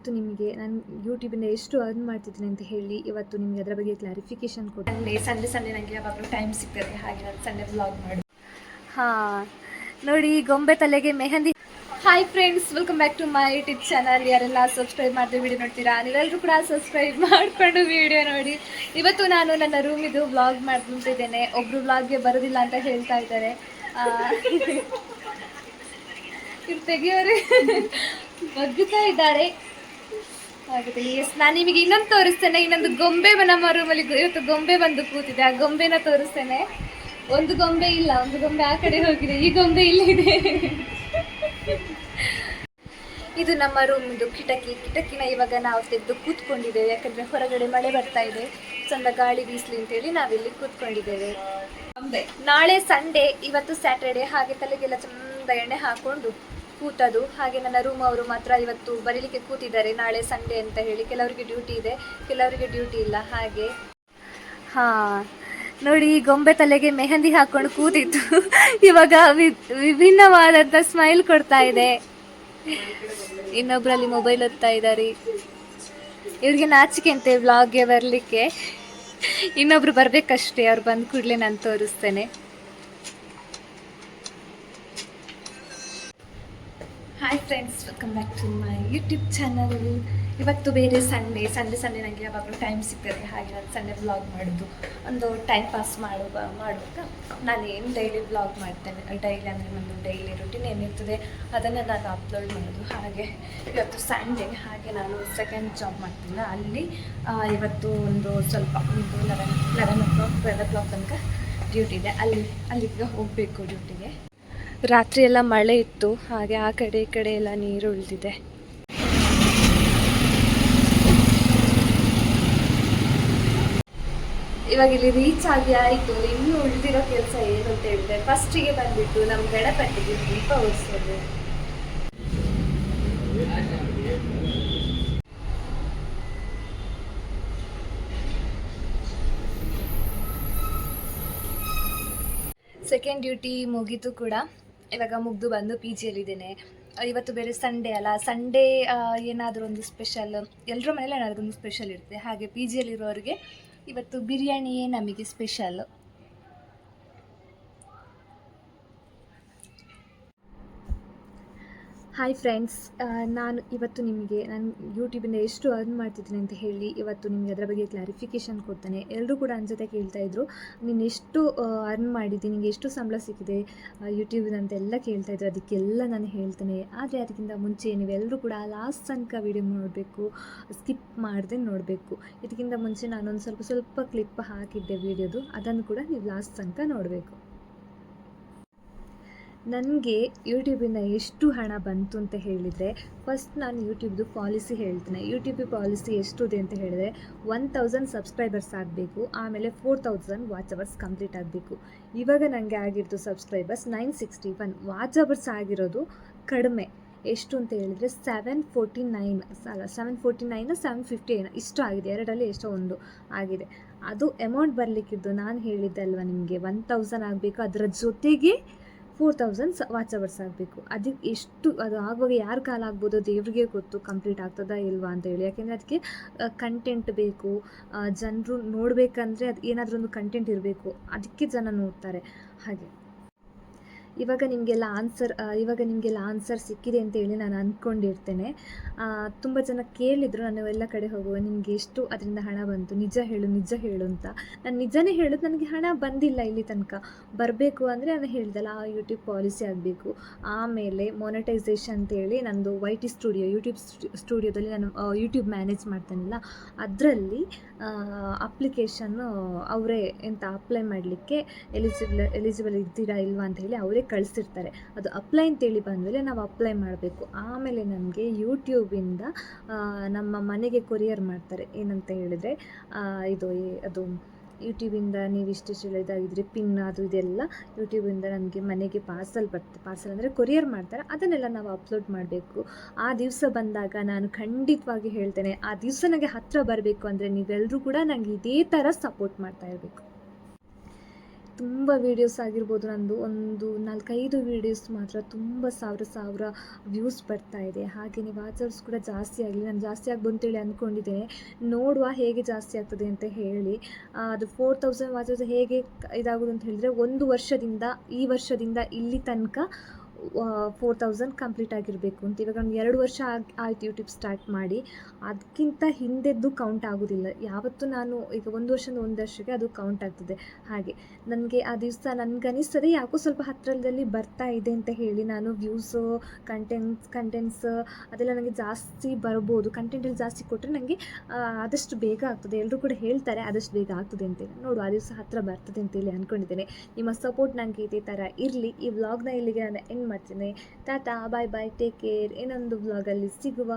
ಇವತ್ತು ನಿಮಗೆ ನಾನು ಯೂಟ್ಯೂಬಿಂದ ಎಷ್ಟು ಅರ್ನ್ ಮಾಡ್ತಿದ್ದೀನಿ ಅಂತ ಹೇಳಿ ಇವತ್ತು ನಿಮಗೆ ಅದರ ಬಗ್ಗೆ ಕ್ಲಾರಿಫಿಕೇಶನ್ ಕೊಟ್ಟು ಸಂಡೇ ಸಂಡೆ ನನಗೆ ಯಾವಾಗಲೂ ಟೈಮ್ ಸಿಗ್ತದೆ ಹಾಗೆ ನಾನು ಸಂಡೆ ವ್ಲಾಗ್ ಮಾಡಿ ಹಾಂ ನೋಡಿ ಗೊಂಬೆ ತಲೆಗೆ mehndi. Hi friends welcome back to my YouTube channel ಯಾರೆಲ್ಲ ಸಬ್ಸ್ಕ್ರೈಬ್ ಮಾಡಿದ್ರೆ ವಿಡಿಯೋ ನೋಡ್ತೀರಾ? ನೀವೆಲ್ಲರೂ ಕೂಡ ಸಬ್ಸ್ಕ್ರೈಬ್ ಮಾಡಿಕೊಂಡು ವಿಡಿಯೋ ನೋಡಿ. ಇವತ್ತು ನಾನು ನನ್ನ ರೂಮಿದು ವ್ಲಾಗ್ ಮಾಡ್ತಿದ್ದೇನೆ. ಒಬ್ಬರು ವ್ಲಾಗ್ಗೆ ಬರೋದಿಲ್ಲ ಅಂತ ಹೇಳ್ತಾ ಇದ್ದಾರೆ. ಇವ್ರು ತೆಗಿಯೋರು. ಬಗ್ಗುತ್ತಾ ಇದ್ದಾರೆ. ಎಸ್ ನಾನು ನಿಮಗೆ ಇನ್ನೊಂದು ತೋರಿಸ್ತೇನೆ. ಇನ್ನೊಂದು ಗೊಂಬೆ ನಮ್ಮ ರೂಮಲ್ಲಿ ಇವತ್ತು ಗೊಂಬೆ ಬಂದು ಕೂತಿದೆ. ಆ ಗೊಂಬೆನ ತೋರಿಸ್ತೇನೆ. ಒಂದು ಗೊಂಬೆ ಇಲ್ಲ ಒಂದು ಗೊಂಬೆ ಆ ಕಡೆ ಹೋಗಿದೆ. ಈ ಗೊಂಬೆ ಇಲ್ಲಿದೆ ಇದು. ನಮ್ಮ ರೂಮ್ದು ಕಿಟಕಿ. ಕಿಟಕಿನ ಇವಾಗ ನಾವು ತೆಗೆದು ಕೂತ್ಕೊಂಡಿದ್ದೇವೆ. ಯಾಕಂದ್ರೆ ಹೊರಗಡೆ ಮಳೆ ಬರ್ತಾ ಇದೆ. ಚಂದ ಗಾಳಿ ಬೀಸಲಿ ಅಂತೇಳಿ ನಾವಿಲ್ಲಿ ಕೂತ್ಕೊಂಡಿದ್ದೇವೆ. ನಾಳೆ ಸಂಡೇ ಇವತ್ತು ಸ್ಯಾಟರ್ಡೆ ಹಾಗೆ ತಲೆಗೆಲ್ಲ ಚಂದ ಎಣ್ಣೆ ಹಾಕೊಂಡು ಕೂತದು. ಹಾಗೆ ನನ್ನ ರೂಮ್ ಅವರು ಮಾತ್ರ ಇವತ್ತು ಬರೀಲಿಕ್ಕೆ ಕೂತಿದ್ದಾರೆ. ನಾಳೆ ಸಂಡೆ ಅಂತ ಹೇಳಿ ಕೆಲವರಿಗೆ ಡ್ಯೂಟಿ ಇದೆ. ಕೆಲವರಿಗೆ ಡ್ಯೂಟಿ ಇಲ್ಲ. ಹಾಗೆ. ಹಾ. ನೋಡಿ ಗೊಂಬೆ ತಲೆಗೆ ಮೆಹಂದಿ ಹಾಕೊಂಡು ಕೂತಿತ್ತು ಇವಾಗ ವಿ- ವಿಭಿನ್ನವಾದಂಥ ಸ್ಮೈಲ್ ಕೊಡ್ತಾ ಇದೆ. ಇನ್ನೊಬ್ರಲ್ಲಿ ಮೊಬೈಲ್ ಓದ್ತಾ ಇದ್ದಾರೆ. ಇವ್ರಿಗೆ ನಾಚಿಕೆ ಅಂತೆ ವ್ಲಾಗ್ಗೆ ಬರಲಿಕ್ಕೆ. ಇನ್ನೊಬ್ರು ಬರ್ಬೇಕಷ್ಟೇ. ಅವ್ರು ಬಂದ ಕೂಡಲೇ ನಾನು ತೋರಿಸ್ತೇನೆ. Hi friends welcome back to my YouTube channel ಇವತ್ತು ಬೇರೆ ಸಂಡೇ ಸಂಡೇ ಸಂಡೆ ನನಗೆ ಯಾವಾಗಲೂ ಟೈಮ್ ಸಿಗ್ತದೆ. ಹಾಗೆ ನಾನು ಸಂಡೆ ಬ್ಲಾಗ್ ಮಾಡೋದು. ಒಂದು ಟೈಮ್ ಪಾಸ್ ಮಾಡುವ, ಮಾಡುವಾಗ ನಾನು ಏನು ಡೈಲಿ ಬ್ಲಾಗ್ ಮಾಡ್ತೇನೆ? ಡೈಲಿ ಅಂದರೆ ಒಂದು ಡೈಲಿ ರುಟೀನ್ ಏನಿರ್ತದೆ, ಅದನ್ನು ನಾನು ಅಪ್ಲೋಡ್ ಮಾಡೋದು. ಹಾಗೆ ಇವತ್ತು ಸಂಡೇ ಹಾಗೆ ನಾನು ಸೆಕೆಂಡ್ ಜಾಬ್ ಮಾಡ್ತೀನಿ. ಅಲ್ಲಿ ಇವತ್ತು ಒಂದು ಸ್ವಲ್ಪ ಒಂದು eleven eleven o'clock twelve o'clock ತನಕ ಡ್ಯೂಟಿ ಇದೆ. ಅಲ್ಲಿ, ಅಲ್ಲಿಗೆ ಹೋಗಬೇಕು ಡ್ಯೂಟಿಗೆ ರಾತ್ರಿ ಎಲ್ಲ ಮಳೆ ಇತ್ತು, ಹಾಗೆ ಆ ಕಡೆ ಈ ಕಡೆ ಎಲ್ಲ ನೀರು ಉಳಿದಿದೆ. ಇವಾಗ ಇಲ್ಲಿ ರೀಚ್ ಆಗಿ ಆಯಿತು, ಇನ್ನು ಉಳಿದಿರೋ ಕೆಲಸ ಏನು ಅಂತ ಹೇಳಿದ್ರೆ ಫಸ್ಟಿಗೆ ಬಂದ್ಬಿಟ್ಟು ನಮ್ಮ ಗಣಪತಿಗೆ ದೀಪ ಉಳಿಸೋದು ಸೆಕೆಂಡ್ ಡ್ಯೂಟಿ ಮುಗೀತು ಕೂಡ. ಇವಾಗ ಮುಗ್ದು ಬಂದು ಪಿ ಜಿಯಲ್ಲಿದ್ದೇನೆ. ಇವತ್ತು ಬೇರೆ ಸಂಡೇ ಅಲ್ಲ. ಸಂಡೇ ಏನಾದರೂ ಒಂದು ಸ್ಪೆಷಲ್ ಎಲ್ಲರ ಮನೇಲಿ ಏನಾದರೂ ಒಂದು ಸ್ಪೆಷಲ್ ಇರುತ್ತೆ. ಹಾಗೆ ಪಿ ಜಿಯಲ್ಲಿರೋರಿಗೆ ಇವತ್ತು ಬಿರಿಯಾನಿಯೇ ನಮಗೆ ಸ್ಪೆಷಲ್ ಹಾಯ್ ಫ್ರೆಂಡ್ಸ್ ನಾನು ಇವತ್ತು ನಿಮಗೆ ನಾನು ಯೂಟ್ಯೂಬಿಂದ ಎಷ್ಟು ಅರ್ನ್ ಮಾಡ್ತಿದ್ದೀನಿ ಅಂತ ಹೇಳಿ ಇವತ್ತು ನಿಮಗೆ ಅದರ ಬಗ್ಗೆ ಕ್ಲಾರಿಫಿಕೇಷನ್ ಕೊಡ್ತಾನೆ. ಎಲ್ಲರೂ ಕೂಡ ನನ್ನ ಜೊತೆ ಕೇಳ್ತಾ ಇದ್ರು. ನೀನು ಎಷ್ಟು ಅರ್ನ್ ಮಾಡಿದ್ದಿ ನಿಮಗೆ ಎಷ್ಟು ಸಂಬಳ ಸಿಕ್ಕಿದೆ ಯೂಟ್ಯೂಬಿಂದ ಕೇಳ್ತಾ ಇದ್ರು. ಅದಕ್ಕೆಲ್ಲ ನಾನು ಹೇಳ್ತೇನೆ. ಆದರೆ ಅದಕ್ಕಿಂತ ಮುಂಚೆ ನೀವೆಲ್ಲರೂ ಕೂಡ ಲಾಸ್ಟ್ ತನಕ ವಿಡಿಯೋ ನೋಡಬೇಕು ಸ್ಕಿಪ್ ಮಾಡದೆ ನೋಡಬೇಕು. ಇದಕ್ಕಿಂತ ಮುಂಚೆ ನಾನೊಂದು ಸ್ವಲ್ಪ ಸ್ವಲ್ಪ ಕ್ಲಿಪ್ ಹಾಕಿದ್ದೆ ವಿಡಿಯೋದು ಅದನ್ನು ಕೂಡ ನೀವು ಲಾಸ್ಟ್ ತನಕ ನೋಡಬೇಕು. ನನಗೆ ಯೂಟ್ಯೂಬಿಂದ ಎಷ್ಟು ಹಣ ಬಂತು ಅಂತ ಹೇಳಿದರೆ ಫಸ್ಟ್ ನಾನು ಯೂಟ್ಯೂಬ್ದು ಪಾಲಿಸಿ ಹೇಳ್ತೇನೆ. ಯೂಟ್ಯೂಬ್ ಪಾಲಿಸಿ ಎಷ್ಟು ಇದೆ ಅಂತ ಹೇಳಿದ್ರೆ ಒನ್ ತೌಸಂಡ್ ಸಬ್ಸ್ಕ್ರೈಬರ್ಸ್ ಆಗಬೇಕು, ಆಮೇಲೆ four thousand watch hours complete ಆಗಬೇಕು. ಇವಾಗ ನನಗೆ ಆಗಿರೋದು subscribers nine sixty one watch hours ಆಗಿರೋದು ಕಡಿಮೆ. ಎಷ್ಟು ಅಂತ ಹೇಳಿದರೆ ಸೆವೆನ್ ಫೋರ್ಟಿ ನೈನ್ ಅಲ್ಲ seven forty nine seven fifty ಏನೋ ಇಷ್ಟು ಆಗಿದೆ. ಎರಡರಲ್ಲಿ ಎಷ್ಟೋ ಒಂದು ಆಗಿದೆ. ಅದು ಅಮೌಂಟ್ ಬರಲಿಕ್ಕಿದ್ದು ನಾನು ಹೇಳಿದ್ದೆ ಅಲ್ವಾ ನಿಮಗೆ? ಒನ್ ತೌಸಂಡ್ ಆಗಬೇಕು. ಅದರ ಜೊತೆಗೆ ಫೋರ್ ತೌಸಂಡ್ ವಾಚ್ ಅವರ್ಸ್ ಆಗಬೇಕು. ಅದಕ್ಕೆ ಎಷ್ಟು ಅದು ಆಗುವಾಗ ಯಾರು ಕಾಲ ಆಗ್ಬೋದು ದೇವ್ರಿಗೆ ಗೊತ್ತು ಕಂಪ್ಲೀಟ್ ಆಗ್ತದಾ ಇಲ್ವಾ ಅಂತ ಹೇಳಿ. ಯಾಕೆಂದರೆ ಅದಕ್ಕೆ ಕಂಟೆಂಟ್ ಬೇಕು. ಜನರು ನೋಡಬೇಕಂದ್ರೆ ಅದು ಏನಾದರೂ ಒಂದು ಕಂಟೆಂಟ್ ಇರಬೇಕು. ಅದಕ್ಕೆ ಜನ ನೋಡ್ತಾರೆ. ಹಾಗೆ. ಇವಾಗ ನಿಮಗೆಲ್ಲ ಆನ್ಸರ್ ಇವಾಗ ನಿಮಗೆಲ್ಲ ಆನ್ಸರ್ ಸಿಕ್ಕಿದೆ ಅಂತ ಹೇಳಿ ನಾನು ಅಂದ್ಕೊಂಡಿರ್ತೇನೆ ತುಂಬ ಜನ ಕೇಳಿದರು ನಾನು ಎಲ್ಲ ಕಡೆ ಹೋಗುವ, ನಿಮಗೆ ಎಷ್ಟು ಅದರಿಂದ ಹಣ ಬಂತು? ನಿಜ ಹೇಳು ನಿಜ ಹೇಳು ಅಂತ. ನಾನು ನಿಜನೇ ಹೇಳೋದು ನನಗೆ ಹಣ ಬಂದಿಲ್ಲ ಇಲ್ಲಿ ತನಕ. ಬರಬೇಕು ಅಂದರೆ ನಾನು ಹೇಳಿದಲ್ಲ, ಆ ಯೂಟ್ಯೂಬ್ ಪಾಲಿಸಿ ಆಗಬೇಕು. ಆಮೇಲೆ ಮೊನಟೈಸೇಷನ್ ಅಂತೇಳಿ ನಂದು ವೈ ಟಿ ಸ್ಟುಡಿಯೋ ಯೂಟ್ಯೂಬ್ ಸ್ಟುಡಿಯೋದಲ್ಲಿ ನಾನು ಯೂಟ್ಯೂಬ್ ಮ್ಯಾನೇಜ್ ಮಾಡ್ತೇನಲ್ಲ, ಅದರಲ್ಲಿ ಅಪ್ಲಿಕೇಶನ್ನು ಅವರೇ ಎಂತ ಅಪ್ಲೈ ಮಾಡಲಿಕ್ಕೆ ಎಲಿಜಿಬಲ್ ಎಲಿಜಿಬಲ್ ಇದ್ದೀರಾ ಇಲ್ವಾ ಅಂತ ಹೇಳಿ ಅವರೇ ಕಳಿಸಿರ್ತಾರೆ. ಅದು ಅಪ್ಲೈ ಅಂತೇಳಿ ಬಂದಮೇಲೆ ನಾವು ಅಪ್ಲೈ ಮಾಡಬೇಕು. ಆಮೇಲೆ ನಮಗೆ ಯೂಟ್ಯೂಬಿಂದ ನಮ್ಮ ಮನೆಗೆ ಕೊರಿಯರ್ ಮಾಡ್ತಾರೆ. ಏನಂತ ಹೇಳಿದರೆ ಇದು ಅದು ಯೂಟ್ಯೂಬಿಂದ ನೀವು ಇಷ್ಟಿಷ್ಟು ಇದಾಗಿದ್ರೆ ಪಿನ್ ಅದು ಇದೆಲ್ಲ ಯೂಟ್ಯೂಬಿಂದ ನಮಗೆ ಮನೆಗೆ ಪಾರ್ಸಲ್ ಬರ್ತದೆ ಪಾರ್ಸಲ್ ಅಂದರೆ ಕೊರಿಯರ್ ಮಾಡ್ತಾರೆ. ಅದನ್ನೆಲ್ಲ ನಾವು ಅಪ್ಲೋಡ್ ಮಾಡಬೇಕು. ಆ ದಿವಸ ಬಂದಾಗ ನಾನು ಖಂಡಿತವಾಗಿ ಹೇಳ್ತೇನೆ, ಆ ದಿವಸ ನನಗೆ ಹತ್ತಿರ ಬರಬೇಕು ಅಂದರೆ ನೀವೆಲ್ಲರೂ ಕೂಡ ನನಗೆ ಇದೇ ಥರ ಸಪೋರ್ಟ್ ಮಾಡ್ತಾ ಇರಬೇಕು. ತುಂಬ ವೀಡಿಯೋಸ್ ಆಗಿರ್ಬೋದು ನಂದು. ಒಂದು ನಾಲ್ಕೈದು ವೀಡಿಯೋಸ್ ಮಾತ್ರ ತುಂಬ ಸಾವಿರ ಸಾವಿರ ವ್ಯೂಸ್ ಬರ್ತಾ ಇದೆ. ಹಾಗೆಯೇ ವಾಚರ್ಸ್ ಕೂಡ ಜಾಸ್ತಿ ಆಗಲಿ. ನಾನು ಜಾಸ್ತಿ ಆಗ್ಬೋದು ಅಂತೇಳಿ ಅಂದ್ಕೊಂಡಿದ್ದೇನೆ ನೋಡುವ ಹೇಗೆ ಜಾಸ್ತಿ ಆಗ್ತದೆ ಅಂತ ಹೇಳಿ. ಅದು ಫೋರ್ ತೌಸಂಡ್ ವಾಚರ್ಸ್ ಹೇಗೆ ಇದಾಗೋದು ಅಂತ ಹೇಳಿದರೆ ಒಂದು ವರ್ಷದಿಂದ ಈ ವರ್ಷದಿಂದ ಇಲ್ಲಿ ತನಕ ಫೋರ್ ತೌಸಂಡ್ ಕಂಪ್ಲೀಟ್ ಆಗಿರಬೇಕು ಅಂತ. ಇವಾಗ ಒಂದು ಎರಡು ವರ್ಷ ಆಗಿ, ಆಯ್ತು ಯೂಟ್ಯೂಬ್ ಸ್ಟಾರ್ಟ್ ಮಾಡಿ. ಅದಕ್ಕಿಂತ ಹಿಂದೆದ್ದು ಕೌಂಟ್ ಆಗೋದಿಲ್ಲ. ಯಾವತ್ತೂ ನಾನು ಈಗ ಒಂದು ವರ್ಷದಿಂದ ಒಂದು ವರ್ಷಕ್ಕೆ ಅದು ಕೌಂಟ್ ಆಗ್ತದೆ. ಹಾಗೆ ನನಗೆ ಆ ದಿವಸ ನನಗನಿಸ್ತದೆ ಯಾಕೋ ಸ್ವಲ್ಪ ಹತ್ತಿರದಲ್ಲಿ ಬರ್ತಾ ಇದೆ ಅಂತ ಹೇಳಿ ನಾನು ವ್ಯೂಸು ಕಂಟೆಂಟ್ಸ್ ಕಂಟೆಂಟ್ಸ್ ಅದೆಲ್ಲ ನನಗೆ ಜಾಸ್ತಿ ಬರ್ಬೋದು. ಕಂಟೆಂಟಲ್ಲಿ ಜಾಸ್ತಿ ಕೊಟ್ಟರೆ ನನಗೆ ಆದಷ್ಟು ಬೇಗ ಆಗ್ತದೆ. ಎಲ್ಲರೂ ಕೂಡ ಹೇಳ್ತಾರೆ, ಆದಷ್ಟು ಬೇಗ ಆಗ್ತದೆ ಅಂತೇಳಿ ನೋಡು, ಆ ದಿವಸ ಹತ್ತಿರ ಬರ್ತದೆ ಅಂತೇಳಿ ಅಂದ್ಕೊಂಡಿದ್ದೇನೆ ನಿಮ್ಮ ಸಪೋರ್ಟ್ ನನಗೆ ಇದೇ ಥರ ಇರಲಿ. ಈ ವ್ಲಾಗ್ನ ಇಲ್ಲಿಗೆ ನಾನು ಎಂಡ್ ಮಾಡ್ತೀನಿ. Tata bye bye take care ಇನ್ನೊಂದು ಬ್ಲಾಗಲ್ಲಿ ಸಿಗುವ.